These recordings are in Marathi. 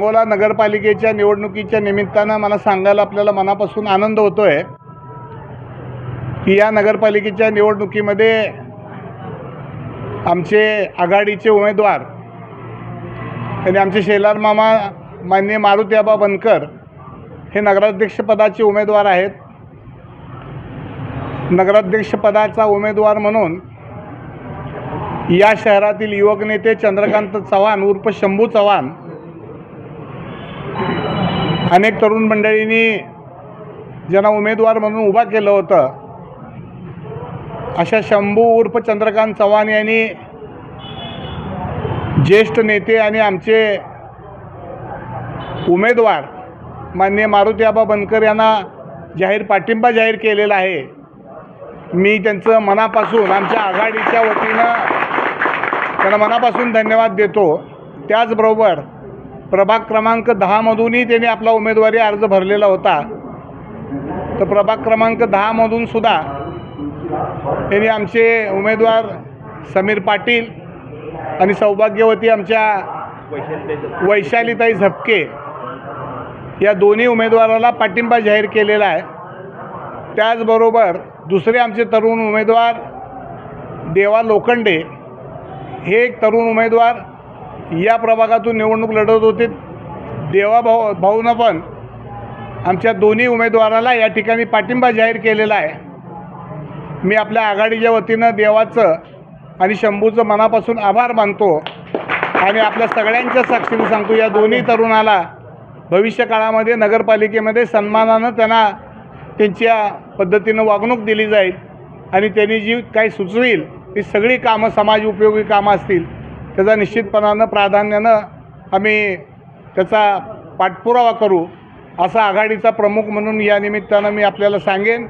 अंगोला नगरपालिकेच्या निवडणुकीच्या निमित्तानं मला सांगायला आपल्याला मनापासून आनंद होतो आहे की या नगरपालिकेच्या निवडणुकीमध्ये आमचे आघाडीचे उमेदवार आणि आमचे शेलार मामा मान्य मारुतीआबा बनकर हे नगराध्यक्षपदाचे उमेदवार आहेत. नगराध्यक्षपदाचा उमेदवार म्हणून या शहरातील युवक नेते चंद्रकांत चव्हाण उर्फ शंभू चव्हाण अनेक तरुण मंडळींनी ज्यांना उमेदवार म्हणून उभा केलं होतं अशा शंभू उर्फ चंद्रकांत चव्हाण यांनी ज्येष्ठ नेते आणि आमचे उमेदवार माननीय मारुती आबा बनकर यांना जाहीर पाठिंबा जाहीर केलेला आहे. मी त्यांचं मनापासून आमच्या आघाडीच्या वतीनं त्यांना मनापासून धन्यवाद देतो. त्याचबरोबर प्रभाग क्रमांक दहामधूनही त्यांनी आपला उमेदवारी अर्ज भरलेला होता. तर प्रभाग क्रमांक दहामधून सुद्धा त्यांनी आमचे उमेदवार समीर पाटील आणि सौभाग्यवती आमच्या वैशालीताई झपके या दोन्ही उमेदवाराला पाठिंबा जाहीर केलेला आहे. त्याचबरोबर दुसरे आमचे तरुण उमेदवार देवा लोखंडे हे एक तरुण उमेदवार या प्रभागातून निवडणूक लढवत होते. देवा भाऊ भाऊनं पण आमच्या दोन्ही उमेदवाराला या ठिकाणी पाठिंबा जाहीर केलेला आहे. मी आपल्या आघाडीच्या वतीनं देवाचं आणि शंभूचं मनापासून आभार मानतो. आणि आपल्या सगळ्यांच्या साक्षीने सांगतो या दोन्ही तरुणाला भविष्य काळामध्ये नगरपालिकेमध्ये सन्मानानं त्यांना त्यांच्या पद्धतीनं वागणूक दिली जाईल. आणि त्यांनी जी काही सुचवील ती सगळी कामं समाज उपयोगी कामं असतील त्याचा निश्चितपणानं प्राधान्यानं आम्ही त्याचा पाठपुरावा करू असा आघाडीचा प्रमुख म्हणून या निमित्तानं मी आपल्याला सांगेन.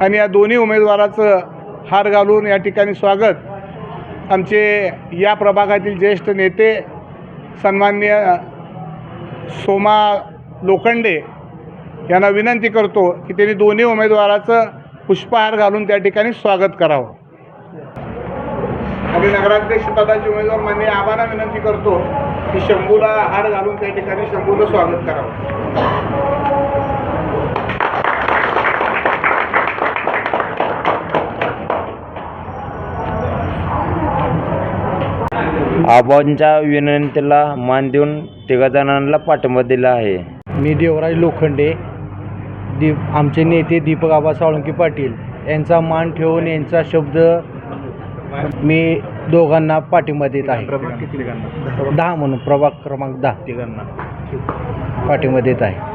आणि या दोन्ही उमेदवाराचं हार घालून या ठिकाणी स्वागत. आमचे या प्रभागातील ज्येष्ठ नेते सन्मान्य सोमा लोखंडे यांना विनंती करतो की त्यांनी दोन्ही उमेदवाराचं पुष्पहार घालून त्या ठिकाणी स्वागत करावं. आणि नगराध्यक्ष पदाचे उमेदवार मान्य आबांना विनंती करतो की शंभूला हार घालून त्या ठिकाणी शंभूचं स्वागत करावं. आबांच्या विनंतीला मान देऊन तिघाजणांना पाठिंबा दिला आहे. मी देवराज लोखंडे दीप आमचे नेते दीपक आबा साळुंकी पाटील. यांचा मान ठेवून यांचा शब्द मी दोघांना पाठिंबा देत आहे. दहा म्हणून प्रभाग क्रमांक दहा. पाठिंबा देत आहे.